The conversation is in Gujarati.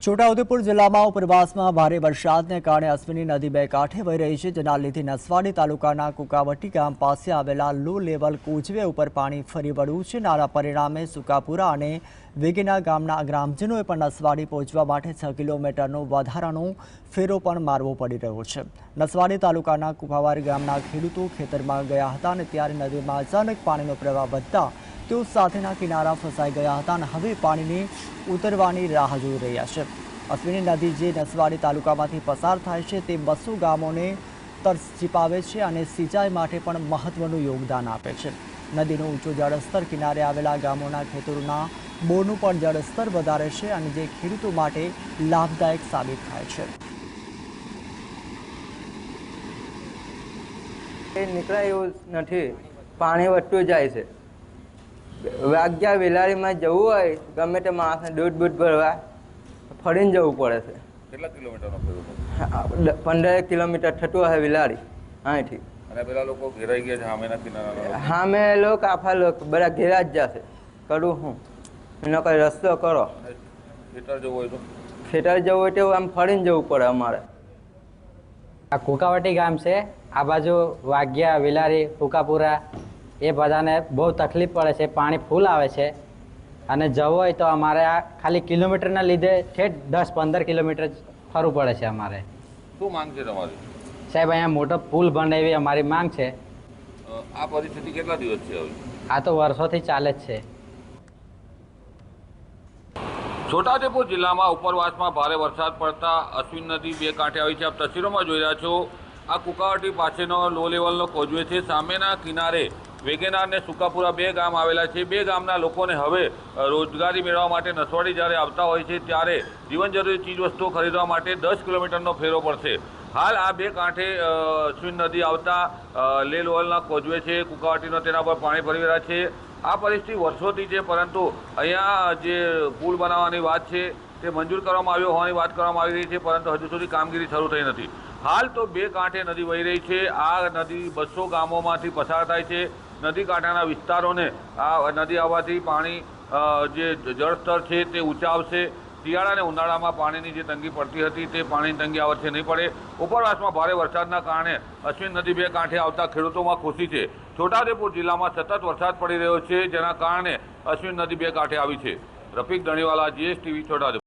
છોટાઉદેપુર જિલ્લામાં ઉપરવાસમાં ભારે વરસાદને કારણે અશ્વિની નદી બે કાંઠે વહી રહી છે, જેના લીધે નસવાડી તાલુકાના કુકાવટી ગામ પાસે આવેલા લો લેવલ કોચવે ઉપર પાણી ફરી વળ્યું છે. નાના પરિણામે સુકાપુરા અને વેગીના ગામના ગ્રામજનોએ પણ નસવાડી પહોંચવા માટે છ કિલોમીટરનો વધારાનો ફેરો પણ મારવો પડી રહ્યો છે. નસવાડી તાલુકાના કુકાવાર ગામના ખેડૂતો ખેતરમાં ગયા હતા અને ત્યારે નદીમાં અચાનક પાણીનો પ્રવાહ વધતા તેઓ સાથેના કિનારા ફસાઈ ગયા હતા અને હવે પાણીની ઉતરવાની રાહ જોઈ રહ્યા છે. અશ્વિની નદી જે નસવાડી તાલુકામાંથી પસાર થાય છે તે બસો ગામોને તરસ ચીપાવે છે અને સિંચાઈ માટે પણ મહત્વનું યોગદાન આપે છે. નદીનું ઊંચું જળસ્તર કિનારે આવેલા ગામોના ખેતરોના બોરનું પણ જળસ્તર વધારે છે અને જે ખેડૂતો માટે લાભદાયક સાબિત થાય છે. એ નીકળાય એવું નથી. પાણી વધતું જાય છે. વાગ્યા વેલારીમાં જવું હોય ગમે તે માણસને દૂધ બૂધ ભરવા ફરીને જવું પડે છે. કેટલા કિલોમીટર પંદર કિલોમીટર થતું હશે વેલારી અહીંથી. અને પેલા લોકો ઘેરાઈ ગયા છે સામેના કિનારા સામે લોકો આફા લોકો બધા ઘેરા જ જશે. કરું હું? એનો કઈ રસ્તો કરો. ખેતર જવું હોય તો? ખેતર જવું હોય તો આમ ફરીને જવું પડે અમારે. આ કુકાવટી ગામ છે આ બાજુ વાગ્યા વિલારી ફુકાપુરા એ બધાને બહુ તકલીફ પડે છે પાણી ફૂલ આવે છે. અને જવું હોય તો અમારે આ ખાલી કિલોમીટરના લીધે ઠેઠ દસ પંદર કિલોમીટર ફરવું પડે છે અમારે. શું માંગ છે તમારી? સાહેબ અહીંયા મોટો પુલ બને એવી અમારી માંગ છે. આ પરિસ્થિતિ કેટલા દિવસ છે આ તો વર્ષોથી ચાલે જ છે. છોટાઉદેપુર જિલ્લામાં ઉપરવાસમાં ભારે વરસાદ પડતા અશ્વિન નદી બે કાંઠે આવી છે. આપ તસવીરોમાં જોઈ રહ્યા છો આ કુકાવટી પાસેનો લો લેવલનો કોજવે છે. સામેના કિનારે વેગેનાર અને સુકાપુરા બે ગામ આવેલા છે. બે ગામના લોકોને હવે રોજગારી મેળવવા માટે નસવાડી જ્યારે આવતા હોય છે, ત્યારે જીવન જરૂરી ચીજવસ્તુઓ ખરીદવા માટે દસ કિલોમીટરનો ફેરો પડશે. હાલ આ બે કાંઠે અશ્વિન નદી આવતા લે લેવલના કોજવે છે, કુકાવટીનો તેના પર પાણી ભરી રહ્યા છે. આ પરિસ્થિતિ વર્ષોથી છે, પરંતુ અહીંયા જે પુલ બનાવવાની વાત છે, તે મંજૂર કરવામાં આવ્યો હોવાની વાત કરવામાં આવી રહી છે, પરંતુ હજુ સુધી કામગીરી શરૂ થઈ નથી. હાલ તો બે કાંઠે નદી વહી રહી છે. આ નદી બસો ગામોમાંથી પસાર થાય છે. નદી કાંઠાના વિસ્તારોને આ નદી આવવાથી પાણી જે જળસ્તર છે તે ઊંચા આવશે શિયાળા અને ઉનાળામાં પાણીની જે તંગી પડતી હતી તે પાણીની તંગી આ વર્ષે નહીં પડે. ઉપરવાસમાં ભારે વરસાદના કારણે અશ્વિન નદી બે કાંઠે આવતા ખેડૂતોમાં ખુશી છે. છોટાઉદેપુર જિલ્લામાં સતત વરસાદ પડી રહ્યો છે, જેના કારણે અશ્વિન નદી બે કાંઠે આવી છે. રફીક ધણીવાલા, જીએસટીવી, છોટાઉદેપુર.